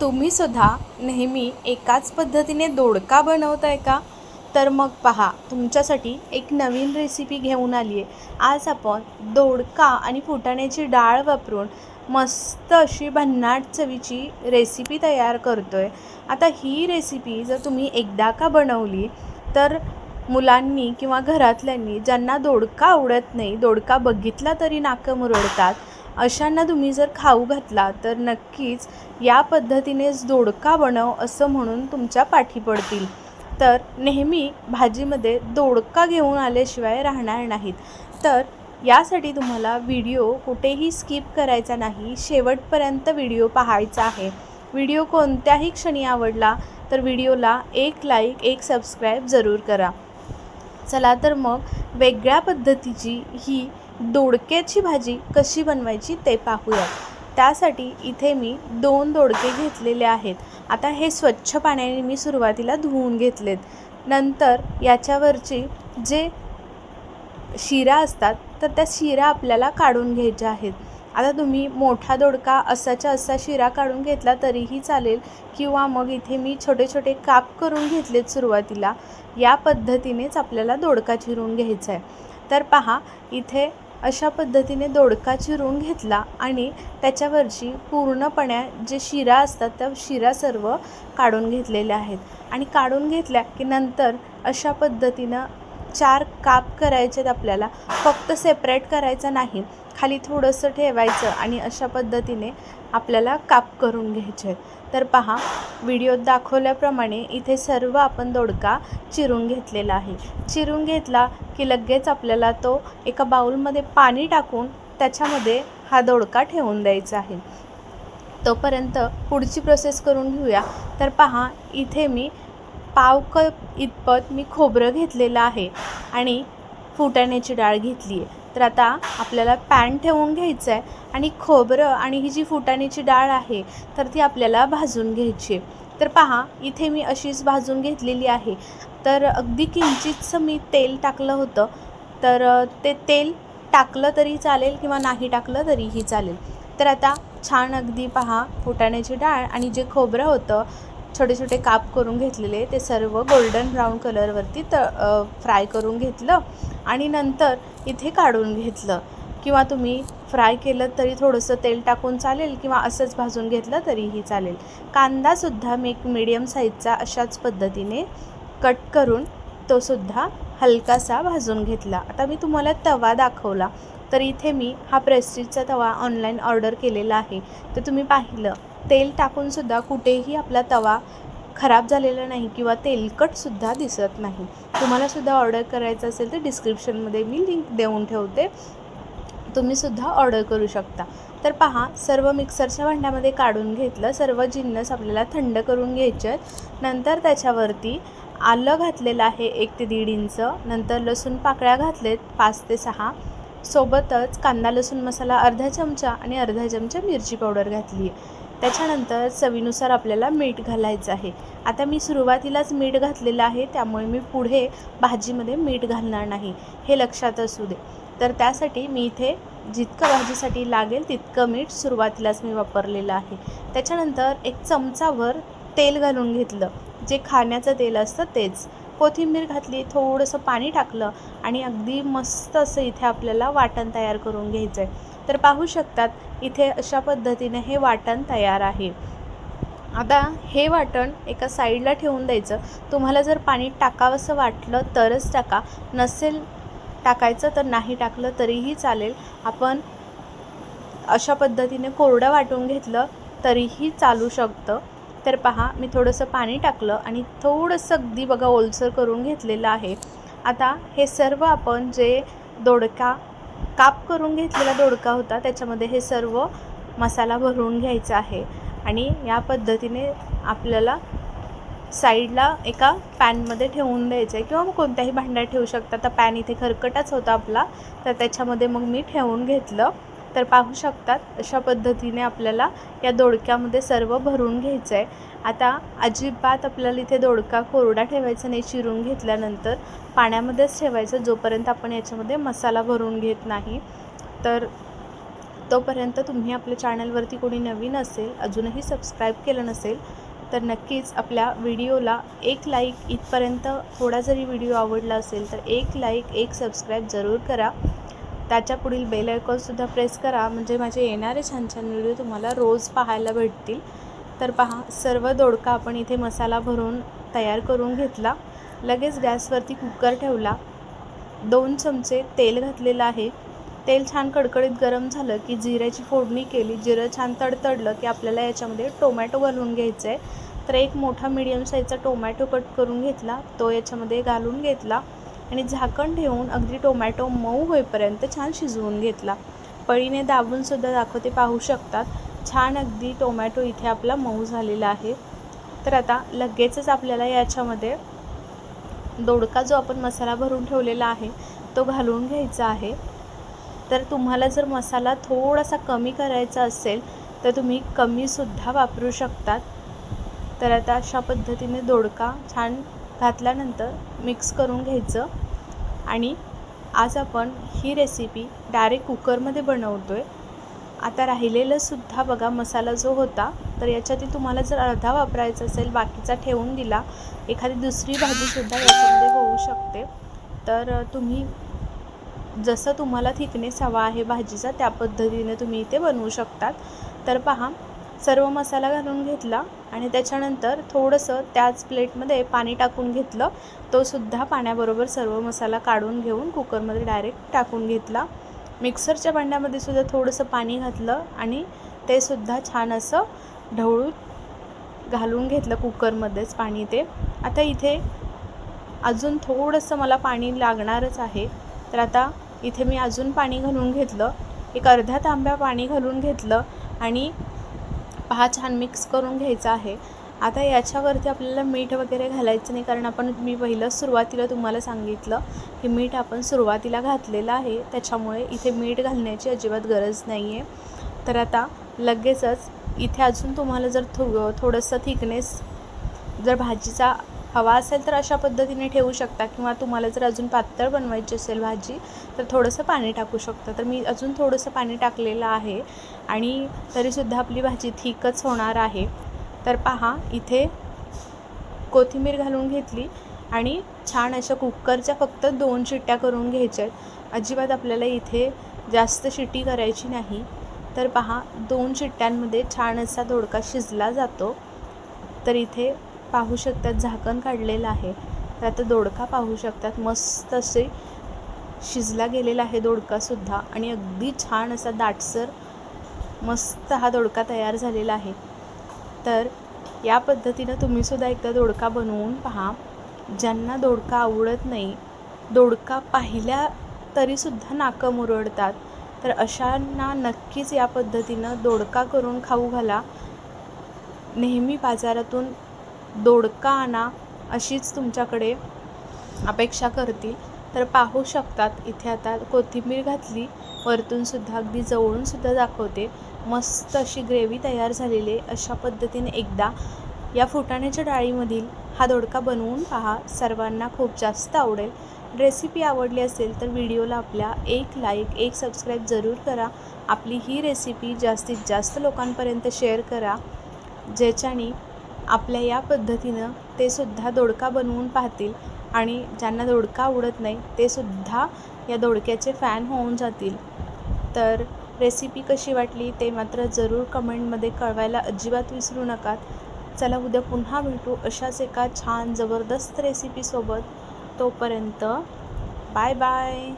तुम्ही सुद्धा नेहमी एकाच पद्धतीने दोडका बनवताय का? तर मग पहा तुमच्यासाठी एक नवीन रेसिपी घेऊन आली आहे आज आपण दोडका आणि फुटाण्याची डाळ वापरून मस्त अशी भन्नाट चवीची रेसिपी तयार करतो आहे आता ही रेसिपी जर तुम्ही एकदा का बनवली तर मुलांनी किंवा घरातल्यांनी ज्यांना दोडका आवडत नाही दोडका बघितला तरी नाकं मुरडतात अशांना तुम्ही जर खाऊ घातला तर नक्कीच या पद्धतीनेच दोडका बनव असं म्हणून तुमच्या पाठी पडतील. तर नेहमी भाजीमध्ये दोडका घेऊन आल्याशिवाय राहणार नाहीत. तर यासाठी तुम्हाला व्हिडिओ कुठेही स्किप करायचा नाही. शेवटपर्यंत व्हिडिओ पाहायचा आहे. व्हिडिओ कोणत्याही क्षणी आवडला तर व्हिडिओला एक लाईक एक सबस्क्राईब जरूर करा. चला तर मग वेगळ्या पद्धतीची ही दोडक्याची भाजी कशी बनवायची ते पाहूया. त्यासाठी इथे मी दोन दोडके घेतलेले आहेत. आता हे स्वच्छ पाण्याने मी सुरुवातीला धुवून घेतलेत. नंतर याच्यावरची जे शिरा असतात तर त्या शिरा आपल्याला काढून घ्यायच्या आहेत. आता तुम्ही मोठा दोडका असाच्या असा शिरा काढून घेतला तरीही चालेल किंवा मग इथे मी छोटे छोटे काप करून घेतलेत सुरुवातीला. या पद्धतीनेच आपल्याला दोडका चिरून घ्यायचा आहे. तर पहा इथे अशा पद्धतीने दोडका चिरून घेतला आणि त्याच्यावरची पूर्णपणे जे शिरा असतात त्या शिरा सर्व काढून घेतलेल्या आहेत. आणि काढून घेतल्या की नंतर अशा पद्धतीनं चार काप करायचे आहेत आपल्याला. फक्त सेपरेट करायचं नाही. खाली थोडंसं ठेवायचं आणि अशा पद्धतीने आपल्याला काप करून घ्यायचे. तर पहा व्हिडिओत दाखवल्याप्रमाणे इथे सर्व आपण दोडका चिरून घेतलेला आहे. चिरून घेतला की लगेच आपल्याला तो एका बाऊलमध्ये पाणी टाकून त्याच्यामध्ये हा दोडका ठेवून द्यायचा आहे. तोपर्यंत पुढची प्रोसेस करून घेऊया. तर पहा इथे मी पाव कप इतपत मी खोबरं घेतलेलं आहे आणि फुटाण्याची डाळ घेतली आहे तर आता आपल्याला पॅन ठेवून घ्यायचं आहे आणि खोबरं आणि ही जी फुटाण्याची डाळ आहे तर ती आपल्याला भाजून घ्यायची आहे. तर पहा इथे मी अशीच भाजून घेतलेली आहे. तर अगदी किंचितचं मी तेल टाकलं होतं. तर ते तेल टाकलं तरी चालेल किंवा नाही टाकलं तरीही चालेल. तर आता छान अगदी पहा फुटाण्याची डाळ आणि जे खोबरं होतं छोटे छोटे काप करून घेतलेले ते सर्व गोल्डन ब्राऊन कलरवरती त फ्राय करून घेतलं आणि नंतर इथे काढून घेतलं. किंवा तुम्ही फ्राय केलं तरी थोडंसं तेल टाकून चालेल किंवा असंच भाजून घेतलं तरीही चालेल. कांदासुद्धा मी एक मीडियम साईजचा अशाच पद्धतीने कट करून तोसुद्धा हलकासा भाजून घेतला. आता मी तुम्हाला तवा दाखवला. तर इथे मी हा प्रेस्टिजचा तवा ऑनलाईन ऑर्डर केलेला आहे. तर तुम्ही पाहिलं. तेल टाकूनसुद्धा कुठेही आपला तवा खराब झालेला नाही किंवा तेलकटसुद्धा दिसत नाही. तुम्हालासुद्धा ऑर्डर करायचं असेल तर डिस्क्रिप्शनमध्ये मी लिंक देऊन ठेवते. तुम्हीसुद्धा ऑर्डर करू शकता. तर पहा सर्व मिक्सरच्या भांड्यामध्ये काढून घेतलं सर्व जिन्नस आपल्याला थंड करून घ्यायचे आहेत. नंतर त्याच्यावरती आलं घातलेलं आहे एक ते दीड इंच नंतर लसूण पाकळ्या घातलेत पाच ते सहा. सोबतच कांदा लसूण मसाला अर्धा चमचा आणि अर्धा चमचा मिरची पावडर घातली. आहे त्याच्यानंतर चवीनुसार आपल्याला मीठ घालायचं आहे. आता मी सुरुवातीलाच मीठ घातलेलं आहे त्यामुळे मी पुढे भाजीमध्ये मीठ घालणार नाही हे लक्षात असू दे. तर त्यासाठी मी इथे जितकं भाजीसाठी लागेल तितकं मीठ सुरुवातीलाच मी वापरलेलं आहे. त्याच्यानंतर एक चमचाभर तेल घालून घेतलं. जे खाण्याचं तेल असतं तेच. कोथिंबीर घातली थोडंसं पाणी टाकलं आणि अगदी मस्त असं इथे आपल्याला वाटण तयार करून घ्यायचं आहे तर पाहू शकतात इथे अशा पद्धतीने हे वाटण तयार आहे. आता हे वाटण एका साईडला ठेवून द्यायचं. तुम्हाला जर पाणी टाकावंसं वाटलं तरच टाका. नसेल टाकायचं तर नाही टाकलं तरीही चालेल. आपण अशा पद्धतीने कोरडं वाटून घेतलं तरीही चालू शकतं. तर पहा मी थोडंसं पाणी टाकलं आणि थोडंसं अगदी बघा ओलसर करून घेतलेलं आहे. आता हे सर्व आपण जे दोडका काप करून घेतलेला दोडका होता त्याच्यामध्ये हे सर्व मसाला भरून घ्यायचा आहे. आणि या पद्धतीने आपल्याला साईडला एका पॅनमध्ये ठेवून द्यायचं आहे किंवा मग कोणत्याही भांड्यात ठेवू शकता. तर पॅन इथे खरकटाच होता आपला तर त्याच्यामध्ये मग मी ठेवून घेतलं. तर पाहू शकतात अशा पद्धतीने आपल्याला या दोडक्यामध्ये सर्व भरून घ्यायचं आहे आता अजिबात आपल्याला इथे दोडका कोरडा ठेवायचा नाही चिरून घेतल्यानंतर पाण्यामध्येच ठेवायचं जोपर्यंत आपण याच्यामध्ये मसाला भरून घेत नाही. तर तोपर्यंत तुम्ही आपल्या चॅनलवरती कोणी नवीन असेल अजूनही सबस्क्राईब केलं नसेल तर नक्कीच आपल्या व्हिडिओला एक लाईक इथपर्यंत थोडा जरी व्हिडिओ आवडला असेल तर एक लाईक एक सबस्क्राईब जरूर करा. त्याच्या पुढील बेल आयकॉनसुद्धा प्रेस करा. म्हणजे माझे येणारे छान छान व्हिडिओ तुम्हाला रोज पाहायला भेटतील. तर पहा सर्व दोडका आपण इथे मसाला भरून तयार करून घेतला. लगेच गॅसवरती कुकर ठेवला. दोन चमचे तेल घातलेलं आहे. तेल छान कडकडीत गरम झालं की जिऱ्याची फोडणी केली. जिरं छान तडतडलं की आपल्याला याच्यामध्ये टोमॅटो घालून घ्यायचं आहे तर एक मोठा मिडियम साईजचा टोमॅटो कट करून घेतला. तो याच्यामध्ये घालून घेतला. आणि झाकण ठेवून अगदी टोमॅटो मऊ होईपर्यंत छान शिजवून घेतला. पळीने दाबूनसुद्धा दाखवते पाहू शकतात. छान अगदी टोमॅटो इथे आपला मऊ झालेला आहे. तर आता लगेचच आपल्याला याच्यामध्ये दोडका जो आपण मसाला भरून ठेवलेला आहे तो घालून घ्यायचा आहे. तर तुम्हाला जर मसाला थोडासा कमी करायचा असेल तर तुम्ही कमीसुद्धा वापरू शकतात. तर आता अशा पद्धतीने दोडका छान घातल्यानंतर मिक्स करून घ्यायचं. आणि आज आपण ही रेसिपी डायरेक्ट कुकरमध्ये बनवतो आहे आता राहिलेलंसुद्धा बघा मसाला जो होता तर याच्यातही तुम्हाला जर अर्धा वापरायचा असेल बाकीचा ठेवून दिला एखादी दुसरी भाजीसुद्धा याच्यामध्ये होऊ शकते. तर तुम्ही जसं तुम्हाला थिकनेस हवा आहे भाजीचा त्या पद्धतीने तुम्ही इथे बनवू शकतात. तर पहा सर्व मसाला घालून घेतला आणि त्याच्यानंतर थोडंसं त्याच प्लेटमध्ये पाणी टाकून घेतलं. तोसुद्धा पाण्याबरोबर सर्व मसाला काढून घेऊन कुकरमध्ये डायरेक्ट टाकून घेतला. मिक्सरच्या भांड्यामध्ये सुद्धा थोडंसं पाणी घातलं आणि ते सुद्धा छान असं ढवळून घालून घेतलं कुकरमध्येच पाणी ते. आता इथे अजून थोडंसं मला पाणी लागणारच आहे. तर आता इथे मी अजून पाणी घालून घेतलं. एक अर्धा तांब्या पाणी घालून घेतलं आणि पहा छान मिक्स करून घ्यायचा आहे. आता याच्यावरती आपल्याला मीठ वगैरे घालायचं नाही कारण आपण मी पहिलं सुरुवातीला तुम्हाला सांगितलं की मीठ आपण सुरुवातीला घातलेलं आहे. त्याच्यामुळे इथे मीठ घालण्याची अजिबात गरज नाही आहे तर आता लगेचच इथे अजून तुम्हाला जर थो थोडंसं थिकनेस जर भाजीचा हवा असेल तर अशा पद्धतीने ठेवू शकता. किंवा तुम्हाला जर अजून पातळ बनवायची असेल भाजी तर थोडंसं पाणी टाकू शकता. तर मी अजून थोडंसं पाणी टाकलेलं आहे. आणि तरीसुद्धा आपली भाजी थिकच होणार आहे. तर पहा इथे कोथिंबीर घालून घेतली. आणि छान अशा कुकरच्या फक्त दोन शिट्ट्या करून घ्यायच्या आहेत. अजिबात आपल्याला इथे जास्त शिट्टी करायची नाही. तर पहा दोन शिट्ट्यांमध्ये छान असा दोडका शिजला जातो. तर इथे पाहू शकतात झाकण काढलेलं आहे. तर आता दोडका पाहू शकतात. मस्त असे शिजला गेलेला आहे दोडकासुद्धा आणि अगदी छान असा दाटसर मस्त हा दोडका तयार झालेला आहे. तर या पद्धतीनं तुम्हीसुद्धा एकदा दोडका बनवून पहा. ज्यांना दोडका आवडत नाही दोडका पाहिल्या तरीसुद्धा नाकं मुरडतात. तर अशांना नक्कीच या पद्धतीनं दोडका करून खाऊ घाला. नेहमी बाजारातून दोडका आणा अशीच तुमच्याकडे अपेक्षा करतील. तर पाहू शकतात इथे आता कोथिंबीर घातली वरतूनसुद्धा अगदी जवळूनसुद्धा दाखवते. मस्त अशी ग्रेव्ही तयार झालेली आहे. अशा पद्धतीने एकदा या फुटाण्याच्या डाळीमधील हा दोडका बनवून पहा. सर्वांना खूप जास्त आवडेल. रेसिपी आवडली असेल तर व्हिडिओला आपल्या एक लाईक एक सबस्क्राईब जरूर करा. आपली ही रेसिपी जास्तीत जास्त लोकांपर्यंत शेअर करा. ज्याच्याने आपल्या या पद्धतीनं ते सुद्धा दोडका बनवून पाहतील आणि ज्यांना दोडका आवडत नाही ते सुद्धा या दोडक्याचे फॅन होऊन जातील. तर रेसिपी कशी वाटली ते मात्र जरूर कमेंटमध्ये कळवायला अजिबात विसरू नका. चला उद्या पुन्हा भेटू अशाच एका छान जबरदस्त रेसिपीसोबत तोपर्यंत बाय बाय